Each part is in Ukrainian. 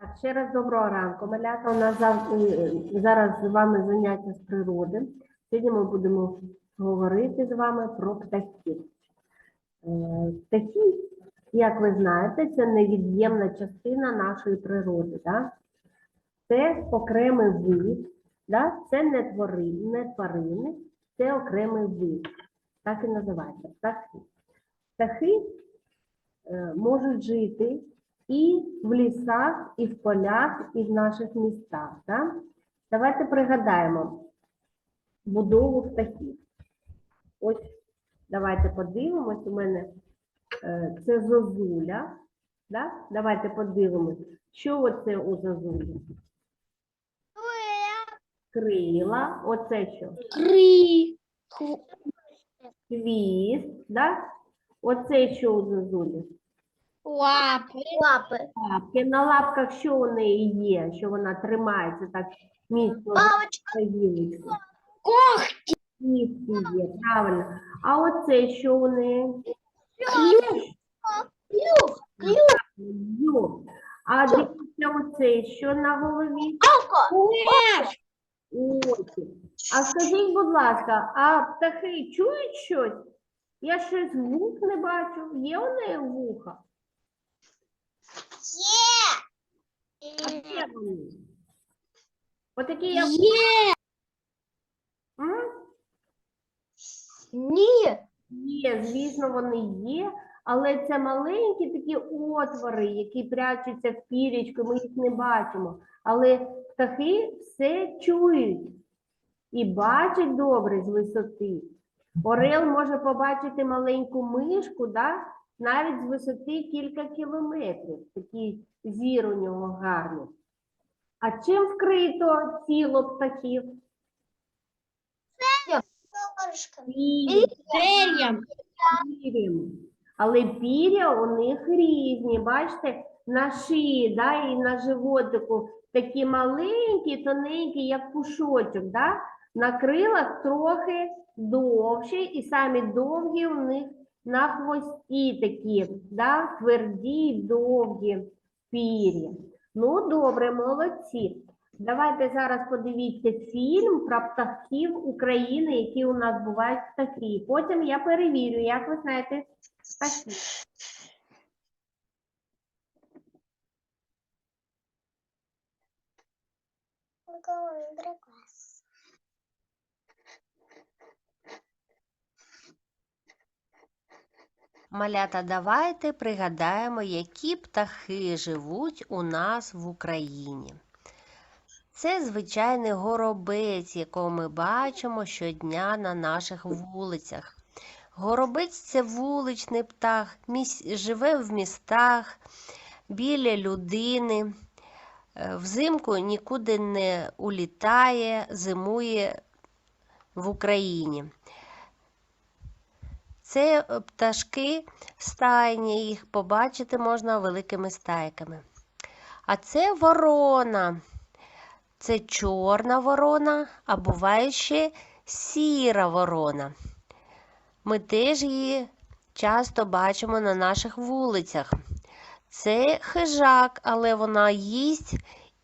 Так, ще раз доброго ранку. Малята, у нас зав- е, зараз з вами заняття з природи. Сьогодні ми будемо говорити з вами про птахів. Е, Птахи, як ви знаєте, це невід'ємна частина нашої природи. Да? Це окремий вид, да? це не тварини, не тварини, це окремий вид. Так і називається птахи. Птахи е, можуть жити і в лісах, і в полях, і в наших містах. Да? Давайте пригадаємо будову птахів. Ось давайте подивимось. У мене е, це зозуля. Да? Давайте подивимось, що оце у зозулі? Крила, оце що? Кри. Хвіст, да? Оце що у зозулі? Лапи. Лапи. Лапки. На лапках що у неї є, що вона тримається так міцно Палочка. за гілочку? Є, правильно. А оце що у неї? Клюв. Клюв. Клюв. Дзьоб. А дивіться оце, що на голові? Лев. Очі. А скажіть, будь ласка, а птахи чують щось? Я щось вух не бачу. Є у неї вуха? А де вони? Отакі як Є. М? Ні. Є, звісно, вони є, але це маленькі такі отвори, які прячуться в пірічку, ми їх не бачимо. Але птахи все чують і бачать добре з висоти. Орел може побачити маленьку мишку, да? Навіть з висоти кілька кілометрів. Такий зір у нього гарний. А чим вкрито тіло птахів? Пір'ям. Пір'ям. Але пір'я у них різні. Бачите, на шиї да, і на животику такі маленькі, тоненькі, як пушочок. Да? На крилах трохи довші, і самі довгі у них на хвості такі, да? тверді, довгі пір'я. Ну, добре, молодці. Давайте зараз подивіться фільм про птахів України, які у нас бувають птахи. Потім я перевірю, як ви знаєте птахів. Малята, давайте пригадаємо, які птахи живуть у нас в Україні. Це звичайний горобець, якого ми бачимо щодня на наших вулицях. Горобець це вуличний птах, живе в містах, біля людини. Е, Взимку нікуди не улітає, зимує в Україні. Це е, пташки стайні, їх побачити можна великими стайками. А це ворона. Це чорна ворона, а буває ще сіра ворона. Ми теж її часто бачимо на наших вулицях. Це хижак, але вона їсть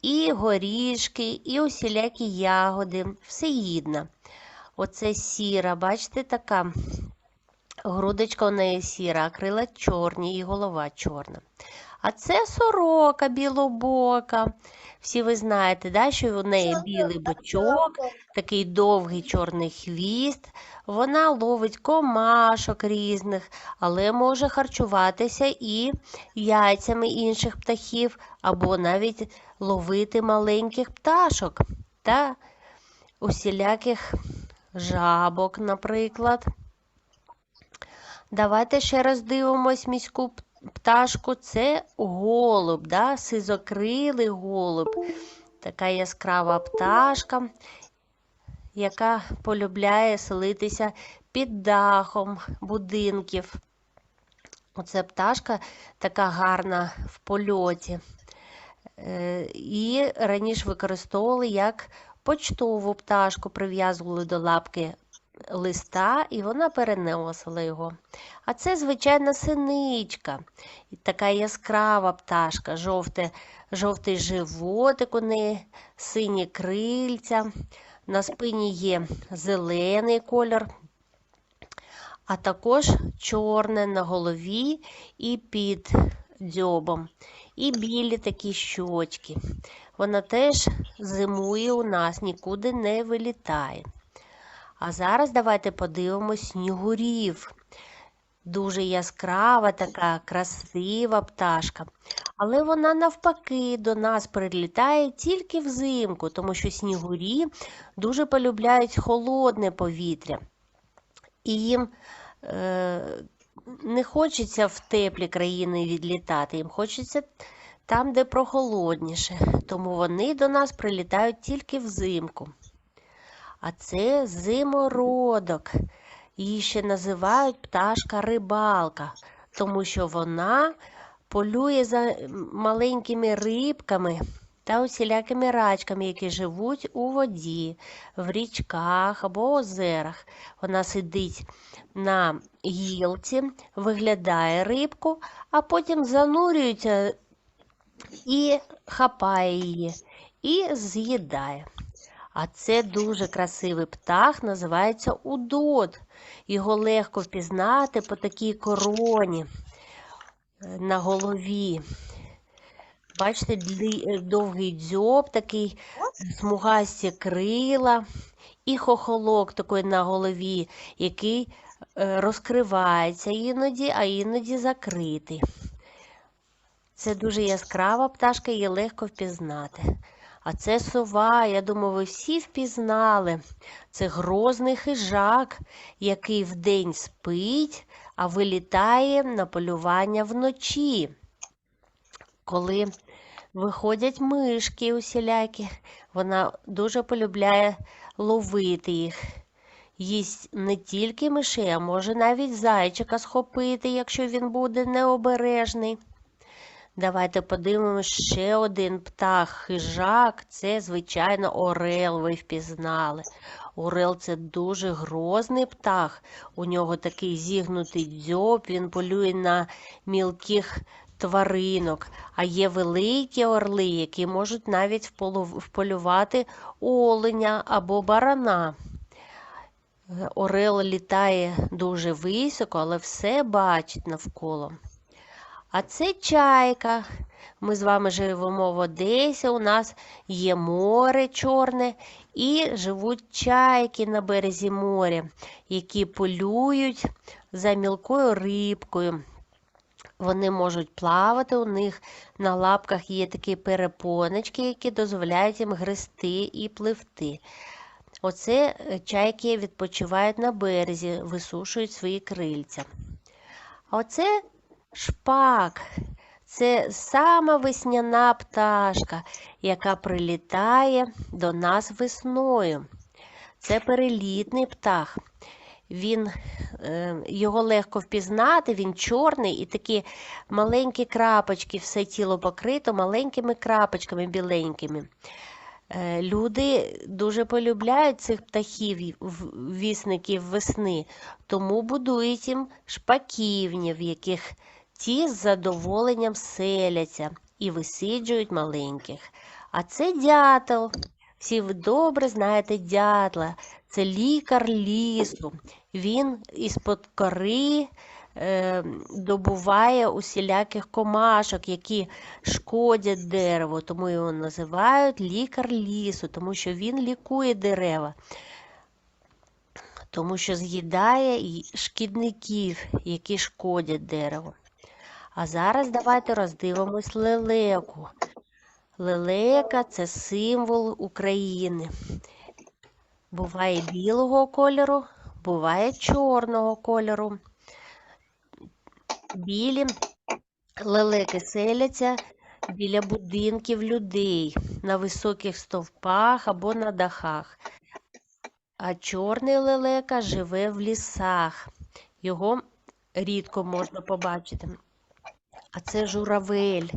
і горішки, і усілякі ягоди, всеїдна. Оце сіра, бачите, така Грудочка у неї сіра, а крила чорні і голова чорна. А це сорока білобока. Всі ви знаєте, да, що у неї білий бочок, такий довгий чорний хвіст. Вона ловить комашок різних, але може харчуватися і яйцями інших птахів, або навіть ловити маленьких пташок та усіляких жабок, наприклад. Давайте ще раз дивимось міську пташку. Це голуб, да? сизокрилий голуб. Така яскрава пташка, яка полюбляє селитися під дахом будинків. Оце пташка така гарна в польоті. Е, І раніше використовували як почтову пташку, прив'язували до лапки листа, і вона переносила його. А це звичайна синичка, така яскрава пташка, жовте, жовтий животик у неї, сині крильця, на спині є зелений кольор, а також чорне на голові і під дзьобом, і білі такі щочки. Вона теж зимує у нас, нікуди не вилітає. А зараз давайте подивимось снігурів. Дуже яскрава, така красива пташка. Але вона навпаки до нас прилітає тільки взимку, тому що снігурі дуже полюбляють холодне повітря. І їм е, не хочеться в теплі країни відлітати, їм хочеться там, де прохолодніше. Тому вони до нас прилітають тільки взимку. А це зимородок. Її ще називають пташка рибалка, тому що вона полює за маленькими рибками та усілякими рачками, які живуть у воді, в річках або озерах. Вона сидить на гілці, виглядає рибку, а потім занурюється і хапає її, і з'їдає. А це дуже красивий птах, називається удот. Його легко впізнати по такій короні е, на голові. Бачите, е, довгий дзьоб, такий смугасті крила і хохолок такий на голові, який е, розкривається іноді, а іноді закритий. Це дуже яскрава пташка, її легко впізнати. А це сова, я думаю, ви всі впізнали. Це грозний хижак, який вдень спить, а вилітає на полювання вночі. Коли виходять мишки усілякі, вона дуже полюбляє ловити їх. Їсть не тільки мишей, а може навіть зайчика схопити, якщо він буде необережний. Давайте подивимось ще один птах. Хижак це, звичайно, орел, ви впізнали. Орел це дуже грозний птах. У нього такий зігнутий дзьоб, він полює на мілких тваринок. А є великі орли, які можуть навіть вполювати оленя або барана. Е, Орел літає дуже високо, але все бачить навколо. А це чайка. Ми з вами живемо в Одесі, у нас є море чорне і живуть чайки на березі моря, які полюють за мілкою рибкою. Вони можуть плавати, у них на лапках є такі перепоночки, які дозволяють їм грести і пливти. Оце е, чайки відпочивають на березі, висушують свої крильця. Оце шпак. Це сама весняна пташка, яка прилітає до нас весною. Це перелітний птах. Він, е, його легко впізнати, він чорний і такі маленькі крапочки, все тіло покрито маленькими крапочками біленькими. Е, Люди дуже полюбляють цих птахів, вісників весни, тому будують їм шпаківні, в яких ті з задоволенням селяться і висиджують маленьких. А це дятел. Всі ви добре знаєте дятла. Це лікар лісу. Він із-под кори е, добуває усіляких комашок, які шкодять дереву, тому його називають лікар лісу, тому що він лікує дерева, тому що з'їдає шкідників, які шкодять дереву. А зараз давайте роздивимось лелеку. Лелека це символ України. Буває білого кольору, буває чорного кольору. Білі лелеки селяться біля будинків людей на високих стовпах або на дахах. А чорний лелека живе в лісах. Його рідко можна побачити. А це журавель,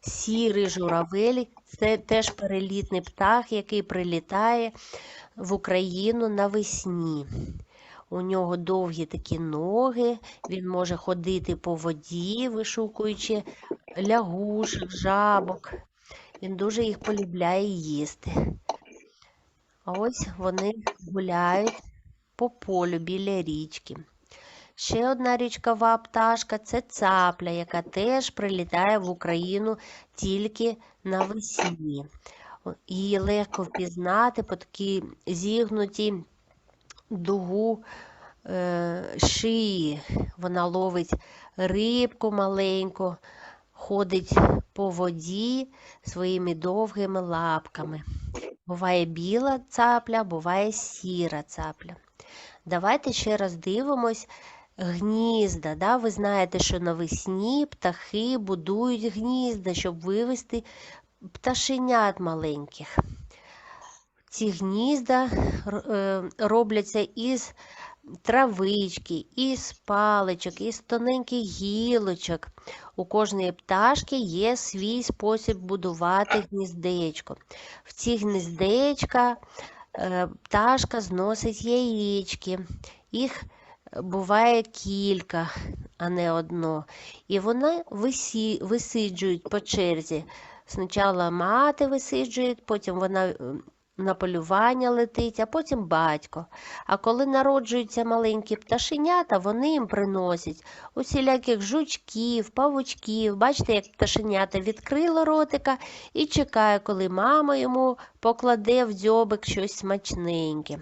сірий журавель, це теж перелітний птах, який прилітає в Україну навесні. У нього довгі такі ноги, він може ходити по воді, вишукуючи лягушок, жабок. Він дуже їх полюбляє їсти. А ось вони гуляють по полю біля річки. Ще одна річкова пташка це цапля, яка теж прилітає в Україну тільки навесні. Її легко впізнати по такій зігнутій дугу е, шиї. Вона ловить рибку маленьку, ходить по воді своїми довгими лапками. Буває біла цапля, буває сіра цапля. Давайте ще раз дивимось гнізда. Да? Ви знаєте, що навесні птахи будують гнізда, щоб вивести пташенят маленьких. Ці гнізда е, робляться із травички, із паличок, із тоненьких гілочок. У кожної пташки є свій спосіб будувати гніздечко. В ці гніздечка е, пташка зносить яєчки. Їх буває кілька, а не одно. І вони висі, висиджують по черзі. Спочатку мати висиджує, потім вона е, на полювання летить, а потім батько. А коли народжуються маленькі пташенята, вони їм приносять усіляких жучків, павучків. Бачите, як пташенята відкрило ротика і чекає, коли мама йому покладе в дзьобик щось смачненьке.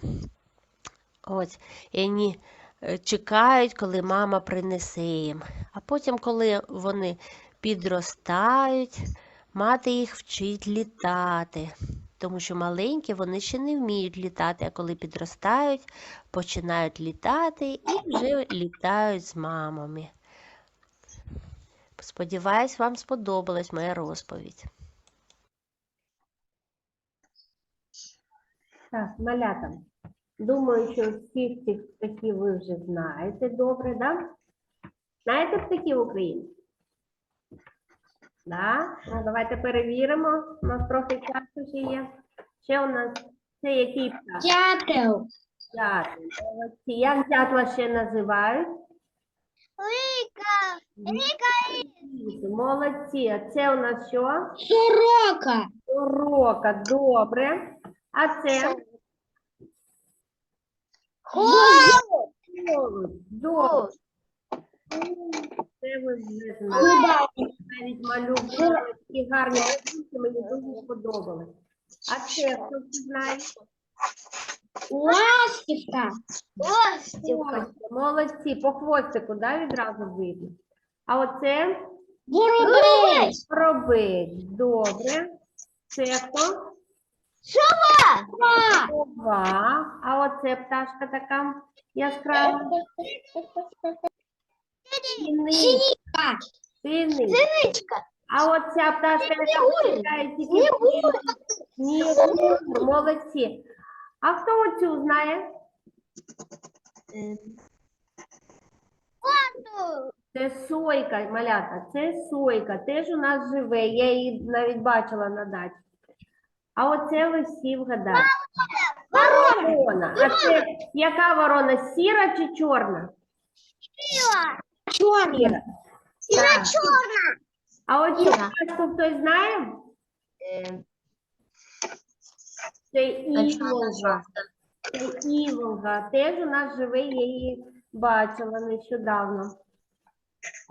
Ось, і вони чекають, коли мама принесе їм. А потім, коли вони підростають, мати їх вчить літати. Тому що маленькі вони ще не вміють літати, а коли підростають, починають літати і вже літають з мамами. Сподіваюсь, вам сподобалась моя розповідь. Так, малята. Думаю, що всіх цих птахів ви вже знаєте добре, да? Знаєте птахів України? Да? Ну, давайте перевіримо. У нас трохи часу ще є. Ще у нас це який птах? Дятел. Дятел. Молодці. Як дятла ще називають? Молодці. А це у нас що? Сорока. Сорока. Добре. А це? Голуб. Добре. Це ви вже знаєте. Навіть малювали такі гарні малюнки, мені дуже сподобалось. А це хто це знає? Ластівка. Хвостик. Молодці, по хвостику, да, відразу видно. А оце Воробець. робить. Добре. Це хто? Сова. Сова. А оце пташка така яскрава. Синиця. Синиця. А оця пташка, яка виглядає тільки Ні, молодці. А хто оцю знає? Це сойка, малята, це сойка. Теж у нас живе. Я її навіть бачила на дачі. А оце ви всі вгадаєте. Ворона. А це яка ворона? Сіра чи чорна? Чорна. Так. А оцю пташку хтось знає? Це іволга. Це іволга. Теж у нас живе, я її бачила нещодавно.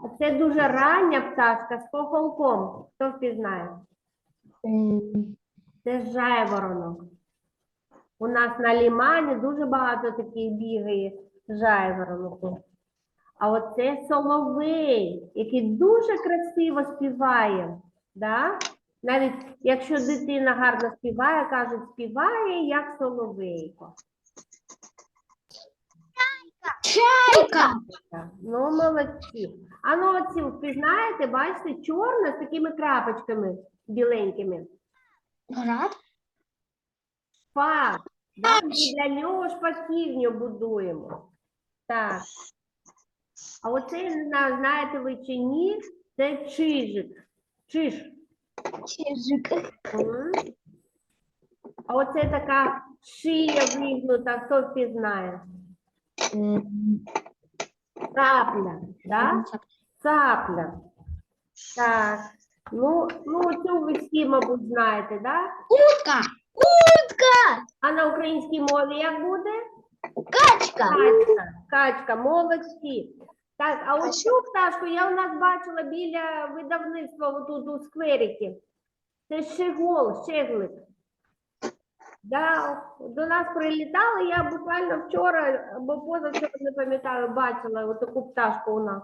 А це дуже рання пташка з хохолком. Хто впізнає? Це жайворонок. У нас на лімані дуже багато таких бігає жайворонок. А оце соловей, який дуже красиво співає. Да? Навіть якщо дитина гарно співає, кажуть, співає як соловейко. Чайка. Ну, молодці. А ну оці впізнаєте, бачите, чорна з такими крапочками біленькими. Град. Фак. Да? Ми для нього шпаківню будуємо. Так. А оце, я не знаю, знаєте ви чи ні, це чижик. Чиж. Чижик. Мгм. А оце така шия вигнута, хто впізнає? Цапля, да? Цапля. Так. Ну, ну цю ви всі, мабуть, знаєте, да? Утка. Утка. А на українській мові як буде? Качка. Качка. Качка, молодці. Так, а ось цю пташку я у нас бачила біля видавництва отут у скверіки. Це щегол, щеглик. Да, до нас прилітали, я буквально вчора або позавчора не пам'ятаю, бачила отаку пташку у нас.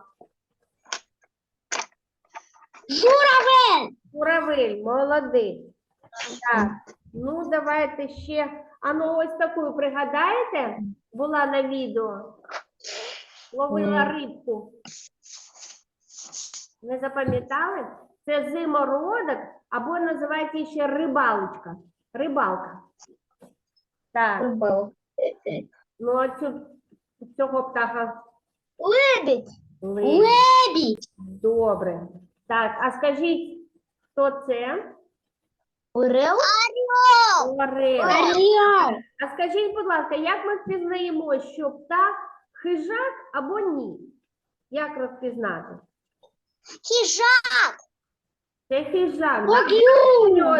Журавель. Журавель, молодець. Так, ну давайте ще. А ну ось таку пригадаєте? Була на відео. Ловила рибку. Не запам'ятали? Це зимородок або називається ще рибалочка. Рибалка. Так, ну а цю, цього птаха Лебедь. лебідь. Лебедь. Добре. Так, а скажіть, хто це? Орел. Орел. Орел. А скажіть, будь ласка, як ми впізнаємо, що птах хижак або ні? Як розпізнати? Хижак. Це хижак. да? У нього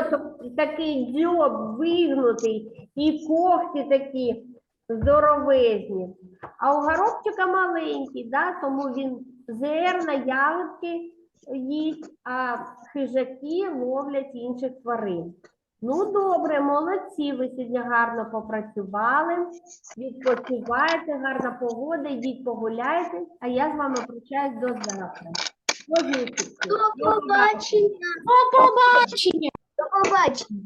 такий дзьоб вигнутий і когті такі здоровезні. А у горобчика маленький, да? тому він зерна, ягодки їсть, а хижаки ловлять інших тварин. Ну, добре, молодці, ви сьогодні гарно попрацювали, відпочиваєте, гарна погода, йдіть погуляйте, а я з вами прощаюсь до завтра. До побачення. До побачення. До побачення.